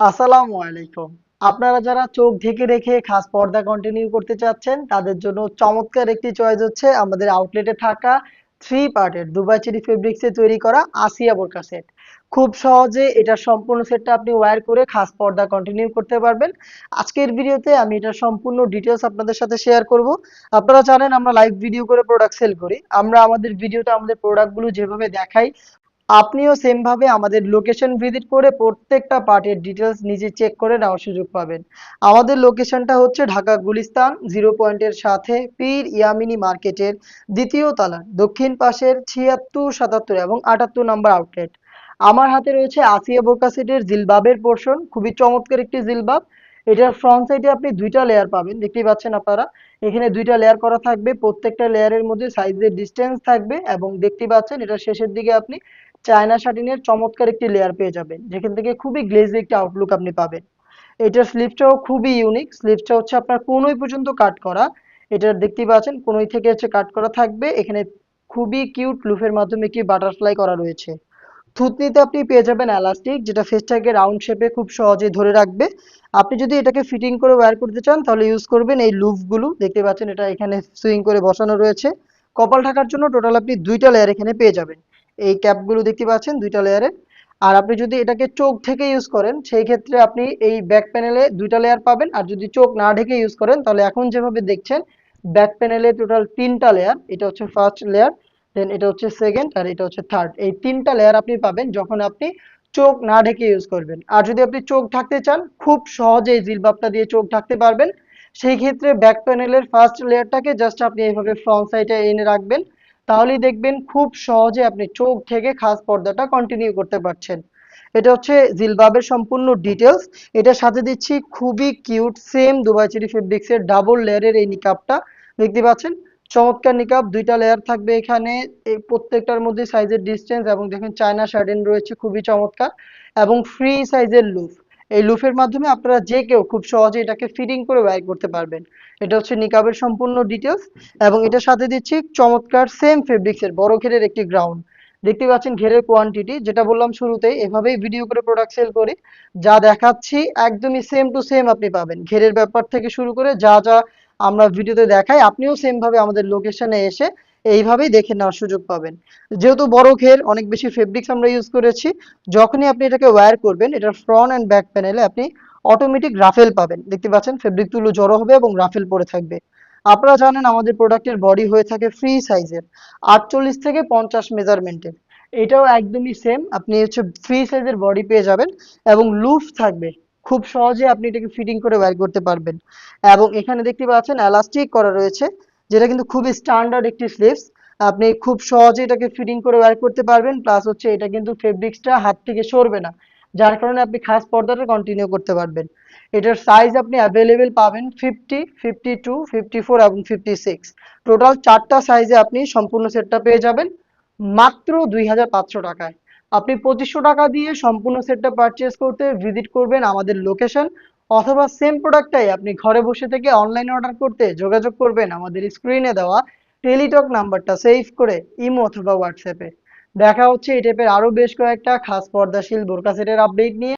আসসালামু আলাইকুম। আপনারা যারা চোখ ঢেকে রেখে খাস পর্দা কন্টিনিউ করতে চাচ্ছেন, তাদের জন্য চমৎকার একটি চয়েস হচ্ছে আমাদের আউটলেটে থাকা থ্রি পার্টের দুবাই চেরি ফেব্রিক্সে তৈরি করা আসিয়া বোরকা সেট খুব সহজে এটা সম্পূর্ণ সেটটা আপনি ওয়্যার করে খাস পর্দা কন্টিনিউ করতে পারবেন। আজকের ভিডিওতে আমি এটা সম্পূর্ণ ডিটেলস আপনাদের সাথে শেয়ার করব। আপনারা জানেন আমরা লাইভ ভিডিও করে প্রোডাক্ট সেল করি। আমরা আমাদের ভিডিওতে আমাদের প্রোডাক্টগুলো যেভাবে দেখাই আপনিও সেম ভাবে আমাদের লোকেশন ভিজিট করে প্রত্যেকটা পার্টের ডিটেলস নিজে চেক করে নেওয়ার সুযোগ পাবেন। আমাদের লোকেশনটা হচ্ছে ঢাকা গুলিস্তান জিরো পয়েন্টের সাথে পীর ইয়ামিনি মার্কেটের দ্বিতীয় তলা, দক্ষিণ পাশের ছিয়াত্তর, সাতাত্তর এবং আটাত্তর নম্বর আউটলেট আমার হাতে রয়েছে আসিয়া বোরকা সেটের জিলবাবের পোর্শন খুবই চমৎকার একটি জিলবাব। এটার ফ্রন্ট সাইডে আপনি দুইটা লেয়ার পাবেন, দেখতেই পাচ্ছেন আপনারা। এখানে দুইটা লেয়ার করা থাকবে, প্রত্যেকটা লেয়ারের মধ্যে সাইজের ডিস্টেন্স থাকবে এবং দেখতেই পাচ্ছেন এটা শেষের দিকে আপনি চায়না শাটিনের চমৎকার একটি লেয়ার পেয়ে যাবেন। যেখান থেকে খুবই গ্লেজি একটি আউটলুক আপনি পাবেন। এটার স্লিপটাও খুবই ইউনিক স্লিপটা হচ্ছে আপনার কোনোই পর্যন্ত কাট করা। এটার দেখতেই পাচ্ছেন, কোনোই থেকে হচ্ছে কাট করা থাকবে। এখানে খুবই কিউট লুফের মাধ্যমে কি বাটারফ্লাই করা রয়েছে। থুতনিতে আপনি পেয়ে যাবেন এলাস্টিক যেটা ফেসটাকে রাউন্ড শেপে খুব সহজেই ধরে রাখবে। আপনি যদি এটাকে ফিটিং করে ওয়্যার করতে চান, তাহলে ইউজ করবেন এই লুফগুলো দেখতে পাচ্ছেন, এটা এখানে সুইং করে বসানো রয়েছে। কপাল ঢাকার জন্য টোটাল আপনি দুইটা লেয়ার এখানে পেয়ে যাবেন। এই ক্যাপগুলো দেখতে পাচ্ছেন দুইটা লেয়ারে আর আপনি যদি এটাকে চোখ থেকে ইউজ করেন, সেই ক্ষেত্রে আপনি এই ব্যাক প্যানেলে দুইটা লেয়ার পাবেন। আর যদি চোখ না ঢেকে ইউজ করেন, তাহলে এখন যেভাবে দেখছেন ব্যাক প্যানেলে টোটাল তিনটা লেয়ার এটা হচ্ছে ফার্স্ট লেয়ার দেন এটা হচ্ছে সেকেন্ড আর এটা হচ্ছে থার্ড এই তিনটা লেয়ার আপনি পাবেন যখন আপনি চোখ না ঢেকে ইউজ করবেন। আর যদি আপনি চোখ ঢাকতে চান, খুব সহজেই জিলবাবটা দিয়ে চোখ ঢাকতে পারবেন। সেই ক্ষেত্রে ব্যাক প্যানেলের ফার্স্ট লেয়ারটাকে জাস্ট আপনি এইভাবে ফ্রন্ট সাইডে এনে রাখবেন। তাহলেই দেখবেন খুব সহজে আপনি চোখ থেকে খাস পর্দাটা কন্টিনিউ করতে পারছেন। এটা হচ্ছে জিলবাবের সম্পূর্ণ ডিটেলস এটার সাথে দিচ্ছি খুবই কিউট সেম দুবাই চেরি ফেব্রিক্সের ডাবল লেয়ারের এই নিকাপটা দেখতে পাচ্ছেন? চমৎকার নিকাপ দুইটা লেয়ার থাকবে এখানে। প্রত্যেকটার মধ্যে সাইজের ডিস্টেন্স এবং দেখেন চায়না শার্ডেন রয়েছে, খুবই চমৎকার। এবং ফ্রি সাইজের লুফ এই লুফের মাধ্যমে আপনারা যে কেউ খুব সহজে এটাকে ফিটিং করে ব্যয় করতে পারবেন। এটা হচ্ছে নিকাবের সম্পূর্ণ ডিটেলস এবং এটার সাথে দিচ্ছি চমৎকার সেম ফেব্রিক্সের বড় ঘেরের একটি গ্রাউন্ড দেখতে পাচ্ছেন ঘেরের কোয়ান্টিটি যেটা বললাম শুরুতেই, এভাবেই ভিডিও করে প্রোডাক্ট সেল করি। যা দেখাচ্ছি একদমই সেম টু সেম আপনি পাবেন। ঘেরের ব্যাপার থেকে শুরু করে যা যা আমরা ভিডিওতে দেখাই, আপনিও সেম ভাবে আমাদের লোকেশনে এসে এইভাবেই দেখে নেওয়ার সুযোগ পাবেন। যেহেতু বড় ঘের, অনেক বেশি ফেব্রিক্স আমরা ইউজ করেছি, যখনই আপনি এটাকে ওয়্যার করবেন, এটার ফ্রন্ট অ্যান্ড ব্যাক প্যানেলে আপনি অটোমেটিক রাফেল পাবেন। দেখতে পাচ্ছেন ফেব্রিক তুলো জড়ো হবে এবং রাফেল পরে থাকবে। আপনারা জানেন আমাদের প্রোডাক্টের বডি হয়ে থাকে ফ্রি সাইজের আটচল্লিশ থেকে পঞ্চাশ মেজারমেন্টের এটাও একদমই সেম আপনি হচ্ছে ফ্রি সাইজের বডি পেয়ে যাবেন এবং লুফ থাকবে। খুব সহজে আপনি এটাকে ফিটিং করে ওয়্যার করতে পারবেন। এবং এখানে দেখতে পাচ্ছেন এলাস্টিক করা রয়েছে। যেটা কিন্তু খুবই স্ট্যান্ডার্ড একটি স্লিভস আপনি খুব সহজে এটাকে ফিটিং করে ওয়্যার করতে পারবেন। প্লাস হচ্ছে এটা কিন্তু ফেব্রিক্সটা হাত থেকে সরবে না। যার কারণে আপনি খাস পর্দাটা কন্টিনিউ করতে পারবেন। এটার সাইজ আপনি অ্যাভেলেবেল পাবেন fifty fifty two fifty four এবং ফিফটি সিক্স টোটাল চারটা সাইজে আপনি সম্পূর্ণ সেটটা পেয়ে যাবেন। মাত্র দুই হাজার পাঁচশো টাকায়। আপনি পঁচিশশো টাকা দিয়ে সম্পূর্ণ সেটটা পারচেস করতে ভিজিট করবেন আমাদের লোকেশন অথবা সেম প্রোডাক্টটাই আপনি ঘরে বসে থেকে অনলাইনে অর্ডার করতে যোগাযোগ করবেন আমাদের স্ক্রিনে দেওয়া টেলিটক নাম্বারটা সেভ করে ইমো অথবা হোয়াটসঅ্যাপে দেখা হচ্ছে এই টাইপের আরও বেশ কয়েকটা খাস পর্দাশীল বোরকা সেটের আপডেট নিয়ে।